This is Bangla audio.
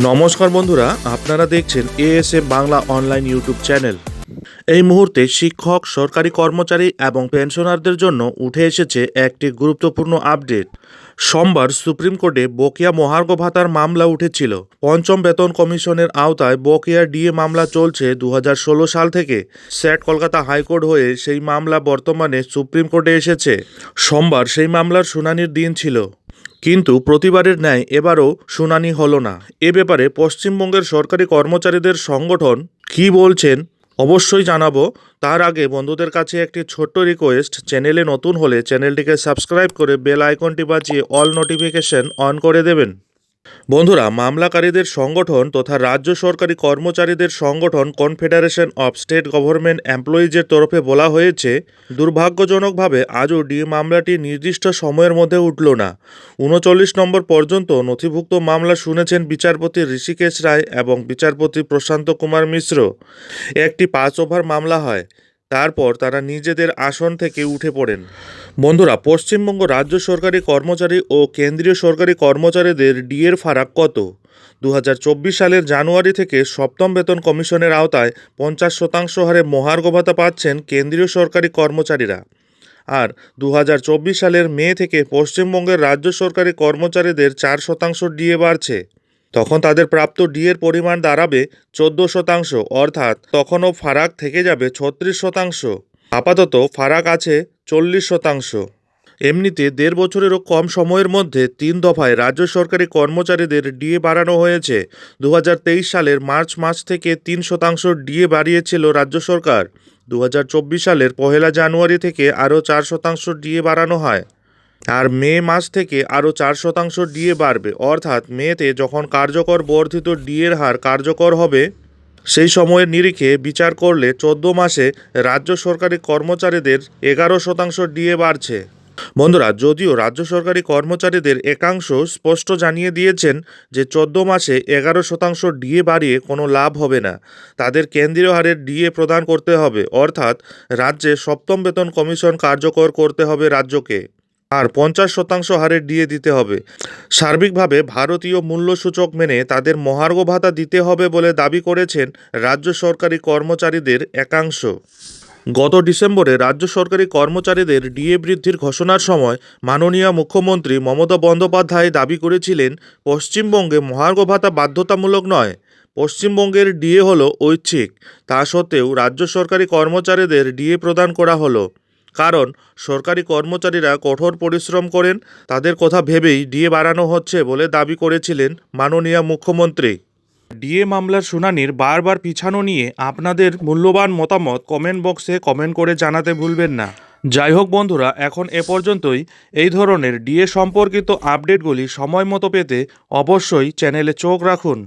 নমস্কার বন্ধুরা, আপনারা দেখছেন ASA Bangla online YouTube channel এই মুহূর্তে শিক্ষক, সরকারি কর্মচারী এবং পেনশনারদের জন্য উঠে এসেছে একটি গুরুত্বপূর্ণ আপডেট সোমবার সুপ্রিম কোর্টে বকেয়া মহার্ঘ ভাতার মামলা উঠেছিল। পঞ্চম বেতন কমিশনের আওতায় বকেয়া ডিএ মামলা চলছে দু হাজার ষোলো সাল থেকে। স্যাট কলকাতা হাইকোর্ট হয়ে সেই মামলা বর্তমানে সুপ্রিম কোর্টে এসেছে। সোমবার সেই মামলার শুনানির দিন ছিল। কিন্তু প্রতিবারের ন্যায় এবারও শুনানি হলো না। এ ব্যাপারে পশ্চিমবঙ্গের সরকারি কর্মচারীদের সংগঠন কি বলছেন অবশ্যই জানাব। তার আগে বন্ধুদের কাছে একটি ছোট্ট রিকোয়েস্ট চ্যানেলে নতুন হলে চ্যানেলটিকে সাবস্ক্রাইব করে বেল আইকনটি বাজিয়ে অল নোটিফিকেশন অন করে দেবেন। বন্ধুরা, মামলাকারীদের সংগঠন তথা রাজ্য সরকারি কর্মচারীদের সংগঠন কনফেডারেশন অফ স্টেট গভর্নমেন্ট এমপ্লয়িজের তরফে বলা হয়েছে, দুর্ভাগ্যজনকভাবে আজও ডি মামলাটি নির্দিষ্ট সময়ের মধ্যে উঠল না। উনচল্লিশ নম্বর পর্যন্ত নথিভুক্ত মামলা শুনেছেন বিচারপতি ঋষিকেশ রায় এবং বিচারপতি প্রশান্ত কুমার মিশ্র। একটি পাঁচ ওভার মামলা হয়। তারপর তারা নিজেদের আসন থেকে উঠে পড়েন। বন্ধুরা, পশ্চিমবঙ্গ রাজ্য সরকারি কর্মচারী ও কেন্দ্রীয় সরকারি কর্মচারীদের ডিএর ফারাক কত? দু হাজার চব্বিশ সালের জানুয়ারি থেকে সপ্তম বেতন কমিশনের আওতায় পঞ্চাশ শতাংশ হারে মহার্ঘ ভাতা পাচ্ছেন কেন্দ্রীয় সরকারি কর্মচারীরা। আর দু হাজার চব্বিশ সালের মে থেকে পশ্চিমবঙ্গের রাজ্য সরকারি কর্মচারীদের চার শতাংশ ডিএ বাড়ছে। তখন তাদের প্রাপ্ত ডিএর পরিমাণ দাঁড়াবে চোদ্দ শতাংশ, অর্থাৎ তখনও ফারাক থেকে যাবে ছত্রিশ শতাংশ। আপাতত ফারাক আছে চল্লিশ শতাংশ। এমনিতে দেড় বছরেরও কম সময়ের মধ্যে তিন দফায় রাজ্য সরকারি কর্মচারীদের ডিএ বাড়ানো হয়েছে। দু হাজার তেইশ সালের মার্চ মাস থেকে তিন শতাংশ ডিএ বাড়িয়েছিল রাজ্য সরকার। দু হাজার চব্বিশ সালের পহেলা জানুয়ারি থেকে আরও চার শতাংশ ডিএ বাড়ানো হয়। আর মে মাস থেকে আরও চার শতাংশ ডিএ বাড়বে। অর্থাৎ মেতে যখন কার্যকর বর্ধিত ডিএর হার কার্যকর হবে, সেই সময়ের নিরিখে বিচার করলে চোদ্দ মাসে রাজ্য সরকারি কর্মচারীদের এগারো শতাংশ ডিএ বাড়ছে। বন্ধুরা, যদিও রাজ্য সরকারি কর্মচারীদের একাংশ স্পষ্ট জানিয়ে দিয়েছেন যে চোদ্দ মাসে এগারো শতাংশ ডিএ বাড়িয়ে কোনো লাভ হবে না। তাদের কেন্দ্রীয় হারের ডিএ প্রদান করতে হবে। অর্থাৎ রাজ্যে সপ্তম বেতন কমিশন কার্যকর করতে হবে রাজ্যকে। আর পঞ্চাশ শতাংশ হারে ডিএ দিতে হবে। সার্বিকভাবে ভারতীয় মূল্যসূচক মেনে তাদের মহার্ঘ ভাতা দিতে হবে বলে দাবি করেছেন রাজ্য সরকারি কর্মচারীদের একাংশ। গত ডিসেম্বরে রাজ্য সরকারি কর্মচারীদের ডিএ বৃদ্ধির ঘোষণার সময় মাননীয় মুখ্যমন্ত্রী মমতা বন্দ্যোপাধ্যায় দাবি করেছিলেন, পশ্চিমবঙ্গে মহার্ঘ ভাতা বাধ্যতামূলক নয়। পশ্চিমবঙ্গের ডিএ হলো ঐচ্ছিক। তা সত্ত্বেও রাজ্য সরকারি কর্মচারীদের ডিএ প্রদান করা হলো। কারণ সরকারি কর্মচারীরা কঠোর পরিশ্রম করেন, তাদের কথা ভেবেই ডিএ বাড়ানো হচ্ছে বলে দাবি করেছিলেন মাননীয় মুখ্যমন্ত্রী। ডিএ মামলার শুনানির বারবার পিছানো নিয়ে আপনাদের মূল্যবান মতামত কমেন্ট বক্সে কমেন্ট করে জানাতে ভুলবেন না। যাই হোক বন্ধুরা, এখন এ পর্যন্তই। এই ধরনের ডিএ সম্পর্কিত আপডেটগুলি সময় মতো পেতে অবশ্যই চ্যানেলে চোখ রাখুন।